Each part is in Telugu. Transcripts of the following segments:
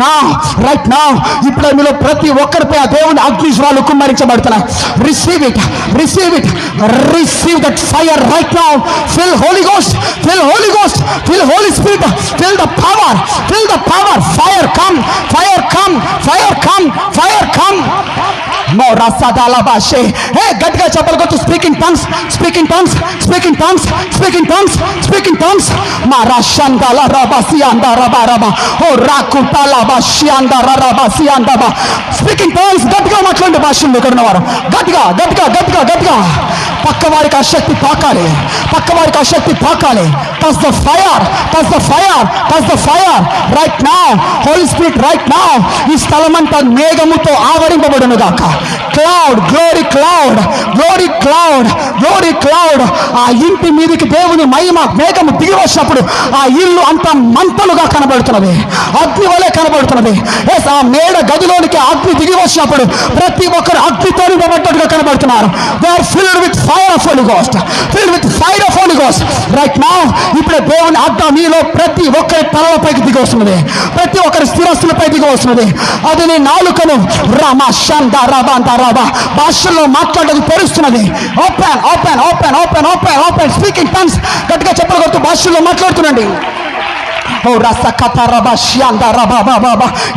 నా రైట్ నా ఇప్పుడు మీలో ప్రతి ఒక్కరిపై ఆ దేవుని అగ్నిజ్వాలు కుమ్మరించబడుతున్నాయి receive it receive it receive that fire right now fill holy ghost fill holy ghost fill holy spirit fill the power fill the power fire come fire come fire come fire come మో రసదాల భాషే ఏ గట్టిగా చెప్పలు కొట్టు speaking tongues speaking tongues speaking tongues speaking tongues speaking tongues మా రషందాల రబసి అంద రబ రబ ఓ రాకుటాల భాషి అంద రబసి అంద స్పీకింగ్ టంగ్స్ గట్టిగా మాట్లాడే భాషలు ఇక్కడ ఉన్నవారు గట్టిగా గట్టిగా గట్టిగా గట్టిగా పక్క వారికి ఆ శక్తి తాకాలి పక్క వారికి ఆ శక్తి తాకాలి touch the fire touch the fire touch the fire right now holy spirit right now ఈ స్థలమంతా మేఘముతో ఆవరింపబడును గాక cloud glory cloud glory cloud glory cloud ఆ ఇంటి మీదకి దేవుని మహిమ మేఘము దిగి వచ్చినప్పుడు ఆ ఇల్లు అంత మంటలుగా కనబడుతున్నది. అగ్ని వలె కనబడుతున్నది. ఎస్ ఆ మేడ గదిలోనికి అగ్ని దిగి వచ్చినప్పుడు ప్రతి ఒక్కరు అగ్నితో నింపబడ్డట్టుగా కనబడుతున్నారు. They are filled with fire of holy ghost filled with fire of holy ghost right now ఇప్పుడు దేవుని అర్థం మీలో ప్రతి ఒక్కరి తలలపైకి దిగి వస్తున్నది ప్రతి ఒక్కరి స్థిరస్తులపై దిగి వస్తున్నది అది నీ నాలుకను రామ షంద రాబా అంత రాబా భాషల్లో మాట్లాడేది తెరుస్తున్నది open open open open open open speaking tongues గట్టిగా చెప్పగలుగుతూ భాషల్లో మాట్లాడుతున్నాండి.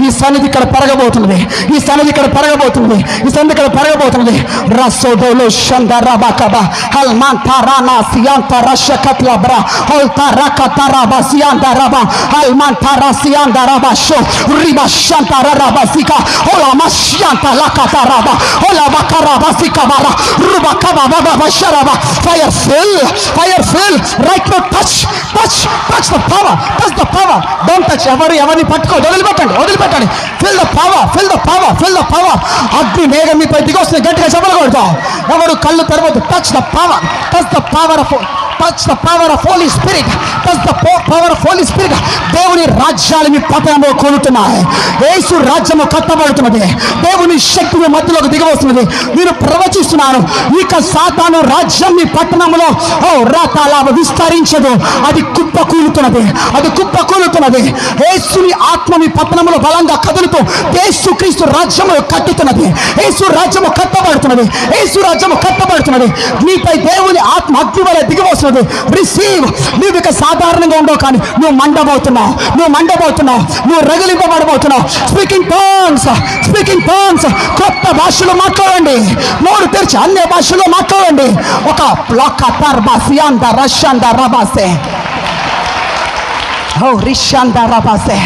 ఈ సన్నిధి ఇక్కడ పెరగబోతున్నది ఈ సన్నిధి ఇక్కడ పెరగబోతున్నది ఈ సన్నిధి ఇక్కడ పెరగబోతున్నది రసోదోలో షంద రబ కబ హల్మాన్ తారానా సియాంత రష కత్ల బ్ర హోల్ తారా కతార బ సియాంద రబ హల్మాన్ తారా సియాంద రబ షో రిబ షంత రబ సిక హోలా మష్యాంత లకత రబ హోలా బకర బ సిక బర రుబ కబ బ బ షరబ fire fill fire fill right no touch touch touch the power touch the power don't touch ఎవరు ఎవరిని పట్టుకోండి వదిలిపెట్టండి. వదిలిపెట్టండి. Fill the power fill the power fill the power అగ్ని మేఘం మీపై దిగొస్తుంది గట్టిగా చెప్పలు కొడతాం ఎవరు కళ్ళు తెరవద్దు. Touch the power touch the power of touch the power of holy spirit touch the power of holy spirit దేవుని రాజ్యాలు మీ పతనము కొనుతున్నాయి. యేసు రాజ్యము కట్టబడుతున్నది. దేవుని శక్తి మీ మధ్యలోకి దిగవస్తున్నది. మీరు ప్రవచిస్తున్నారు ఇక సాతాను రాజ్యం మీ పట్టణంలో ఓ రాతాలా విస్తరించదు. అది కుప్ప కూలుతున్నది అది కుప్ప కూలుతున్నది యేసుని ఆత్మ మీ పట్టణంలో బలంగా కదులుతూ యేసు క్రీస్తు రాజ్యము కట్టుతున్నది. యేసు రాజ్యము కట్టబడుతున్నది. యేసు రాజ్యము కట్టబడుతున్నది. నీపై దేవుని ఆత్మ అగ్ని వల్ల దిగవస్తున్నది రిసీవ్ నువ్వు ఇక సాధారణంగా ఉండవు కానీ నువ్వు మండబోతున్నావు. నువ్వు మండబోతున్నావు. నువ్వు రగిలింపబడబోతున్నావు. స్పీకింగ్ టర్న్స్ స్పీకింగ్ టర్న్స్ కొత్త భాషలో మాట్లాడండి. నోరు తెరిచి అన్ని భాషలో మాట్లాడండి. ఒక ప్లాక్ తర్బాసియాంద రష్యాంద రబాసే. ఓ రిషాంద రబాసే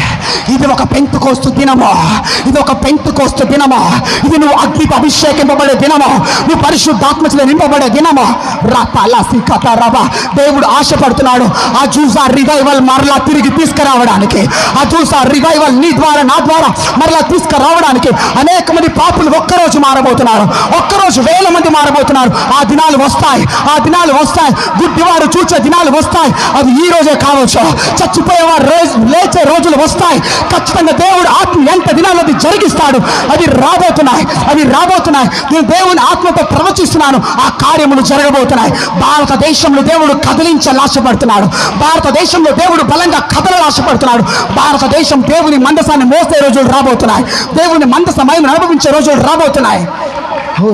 ఇది ఒక పెంతు కోస్తు దినము? ఇది ఒక పెంతు కోస్తు దినము? ఇది నువ్వు అగ్నితో అభిషేకింపబడే దినము? నువ్వు పరిశుద్ధాత్మచలో నింపబడే దినము? రాతాలాసి కథ రబ. దేవుడు ఆశపడుతున్నాడు ఆ చూసా రివైవల్ మరలా తిరిగి తీసుకురావడానికి. ఆ చూసా రివైవల్ నీ ద్వారా నా ద్వారా మరలా తీసుకురావడానికి అనేక మంది పాపులు ఒక్కరోజు మారబోతున్నారు. ఒక్కరోజు వేల మంది మారబోతున్నారు. ఆ దినాలు వస్తాయి ఆ దినాలు వస్తాయి. గుడ్డివారు చూచే దినాలు వస్తాయి. అది ఈ రోజే కావచ్చు. చచ్చిపోయేవారు రోజు లేచే రోజులు వస్తాయి. ఖచ్చితంగా దేవుడు ఆత్మ ఎంత దినాలు అది జరిగిస్తాడు అది రాబోతున్నాయి అవి రాబోతున్నాయి. నేను దేవుని ఆత్మతో ప్రవచిస్తున్నాను ఆ కార్యములు జరగబోతున్నాయి. భారతదేశంలో దేవుడు కదిలించాలాశపడుతున్నాడు భారతదేశంలో దేవుడు బలంగా కదలలాశపడుతున్నాడు భారతదేశం దేవుని మందసాన్ని మోసే రోజులు రాబోతున్నాయి. దేవుని మందస అనుభవించే రోజులు రాబోతున్నాయి.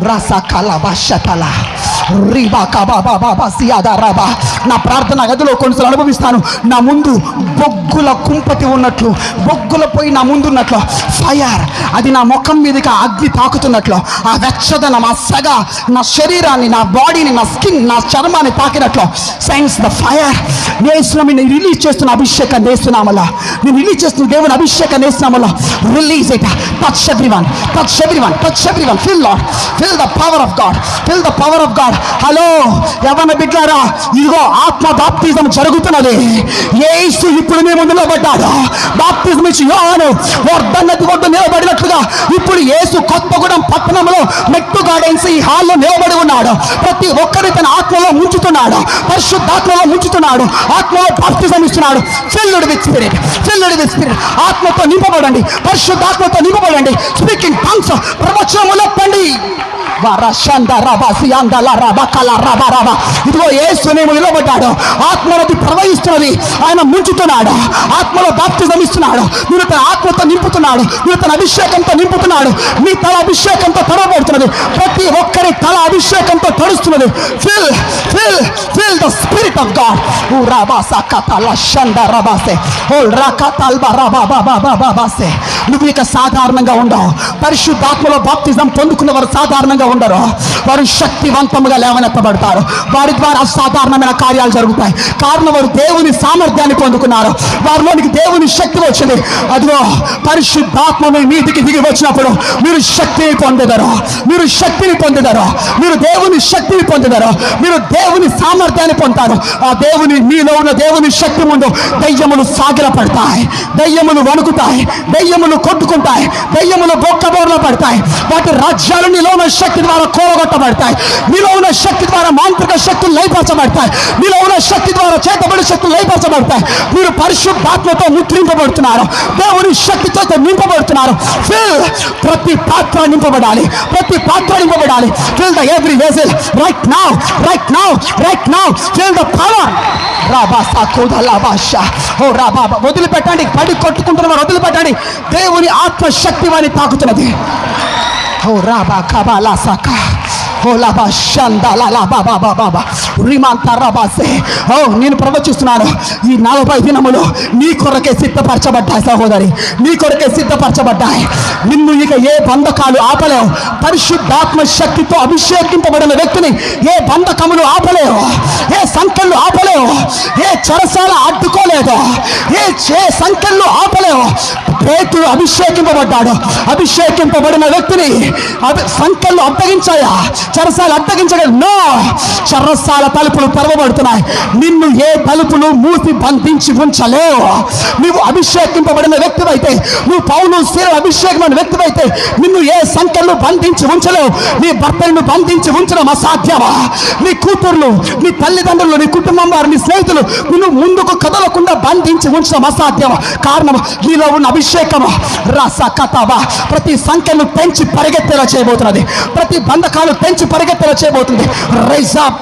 రాసా కళ భాష రీబా కబా బాబా బసియాదా రాబా నా ప్రార్థన గదిలో కొన్నిసార్లు అనుభవిస్తాను. నా ముందు బొగ్గుల కుంపటి ఉన్నట్లు బొగ్గుల పోయి నా ముందు ఉన్నట్లు ఫైర్ అది నా ముఖం మీదకి అగ్ని తాకుతున్నట్లు ఆ వెచ్చదనం ఆ సెగ నా శరీరాన్ని నా బాడీని నా స్కిన్ నా చర్మాన్ని తాకినట్లు. సైన్స్ ద ఫైర్ నేస్తున్నాం నేను రిలీజ్ చేస్తున్న అభిషేకం నేస్తున్నామలా నేను రిలీజ్ చేస్తున్న దేవుని అభిషేకం నేస్తున్నామలా release it touch every touch every touch fill Lord fill the power of God fill the power of God hello ఎవరన్నా బిడ్డారా ఇదిగో ఆత్మ బాప్తిజం జరుగుతున్నది. ఏసు ఇప్పుడు మీ ముందు నిలబడ్డాడు బాప్తిజం ఇచ్చి యోహాను వర్ధన్నతి వద్ద నిలబడినట్లుగా ఇప్పుడు ఏసు కొత్తగూడెం పట్టణంలో మెట్టు గార్డెన్స్ ఈ హాల్లో నిలబడి ఉన్నాడు. ప్రతి ఒక్కరి తన ఆత్మలో ముంచుతున్నాడు పరిశుద్ధాత్మలో ముంచుతున్నాడు ఆత్మలో బాప్తిజం ఇస్తున్నాడు. Filled with spirit. Filled with spirit. ఆత్మతో నింపబడండి. పరిశుద్ధాత్మతో నింపబడండి. స్పీకింగ్ టంగ్స్ ప్రవచనము చెప్పండి వరషంద రబ సియందల రబ కల ఇదిగో యేసునేమో నిలబడ్డాడు ఆత్మనది ప్రవహిస్తున్నది ఆయన ముంచుతున్నాడు ఆత్మలో బాప్తిజం ఇస్తున్నాడు నేను తన ఆత్మతో నింపుతున్నాడు నేను తన అభిషేకంతో నింపుతున్నాడు మీ తల అభిషేకంతో తడబడుతున్నది ప్రతి ఒక్కరి తల అభిషేకంతో తడుస్తున్నది fill fill fill the spirit of God ఓ రాబాసా కతల షంద రబాసే ఓ రకతల్ బరాబా బాబా బాబా బాసే నువ్వు ఇక సాధారణంగా ఉండవు పరిశుద్ధాత్మలో బాప్తిజం పొందుకున్న వారు సాధారణంగా ఉండరు. వారు శక్తివంతముగా లేవనెత్తబడతారు. వారి ద్వారా అసాధారణమైన కార్యాలు జరుగుతాయి. కారణం వారు దేవుని సామర్థ్యాన్ని పొందుకున్నారు. వారిలోనికి దేవుని శక్తి వచ్చింది. అదిగో పరిశుద్ధాత్మని నీటికి దిగి వచ్చినప్పుడు మీరు శక్తిని పొందెదరు. మీరు శక్తిని పొందెదరు. మీరు దేవుని శక్తిని పొందెదరు. మీరు దేవుని సామర్థ్యాన్ని పొందుతారు. ఆ దేవుని మీలో ఉన్న దేవుని శక్తి ముందు దయ్యములు సాగిల పడతాయి దయ్యములు వణుకుతాయి. దయ్యములు కొట్టుకుంటాయి. దయ్యములు బొక్కబోర్లో పడతాయి. వాటి రాజ్యాలు నీలో ఉన్న శక్తి ద్వారా కోరగొట్టబడతాయి మీలో ఉన్న శక్తి ద్వారా మాంత్రిక శక్తులు లయపరచబడతాయి మీలో ఉన్న శక్తి ద్వారా చేతబడి శక్తులు లయపరచబడతాయి మీరు పరిశుద్ధాత్మతో ముద్రింపబడుతున్నారు. దేవుని శక్తితో నింపబడుతున్నారు. ఫిల్ ప్రతి పాత్ర నింపబడాలి. ప్రతి పాత్ర నింపబడాలి. Fill the every vessel right now right now right now fill the power రాబా సాకోద లాభాష ఓ రాబా వదిలిపెట్టండి. పడి కొట్టుకుంటున్న వదిలిపెట్టండి. దేవుని ఆత్మశక్తి వారిని తాకుతున్నది. ఓ రాబా కబాలా సకా ఓ బాబా ఓ నేను ప్రవచిస్తున్నాను ఈ నలభై దినములు నీ కొరకే సిద్ధపరచబడ్డాయి సహోదరి నీ కొరకే సిద్ధపరచబడ్డాయి నిన్ను ఇక ఏ బంధకాలు ఆపలేవు పరిశుద్ధాత్మ శక్తితో అభిషేకింపబడిన వ్యక్తిని ఏ బంధకములు ఆపలేవు ఏ సంఖ్యలు ఆపలేవు ఏ చరసాల అడ్డుకోలేదు ఏ ఏ సంఖ్యలు ఆపలేవు పేతుడు అభిషేకింపబడ్డాడు అభిషేకింపబడిన వ్యక్తిని అభి- సంఖ్యలు అప్పగించాయా చరసాలు అప్పగించగలరు నో! చెరసాల తలుపులు తెరవబడుతున్నాయి. నిన్ను ఏ తలుపులు మూసి బంధించి ఉంచలేవు. నువ్వు అభిషేకింపబడిన వ్యక్తివైతే నువ్వు పౌలు శీల అభిషేకమైన వ్యక్తివైతే నిన్ను ఏ సంఖ్యలు బంధించి ఉంచలేవు. నీ భర్తలను బంధించి ఉంచడం అసాధ్యమా? నీ కూతుర్లు నీ తల్లిదండ్రులు నీ కుటుంబం వారు నీ స్నేహితులు నిన్ను ముందుకు కదలకుండా బంధించి ఉంచడం అసాధ్యమా? కారణం నీలో ఉన్న అభిషేకము? రస కథవా ప్రతి సంఖ్యను పెంచి పరిగెత్తేలా చేయబోతున్నది. ప్రతి బంధకాలు పెంచి పరిగెత్తేలా చేయబోతుంది. Rise up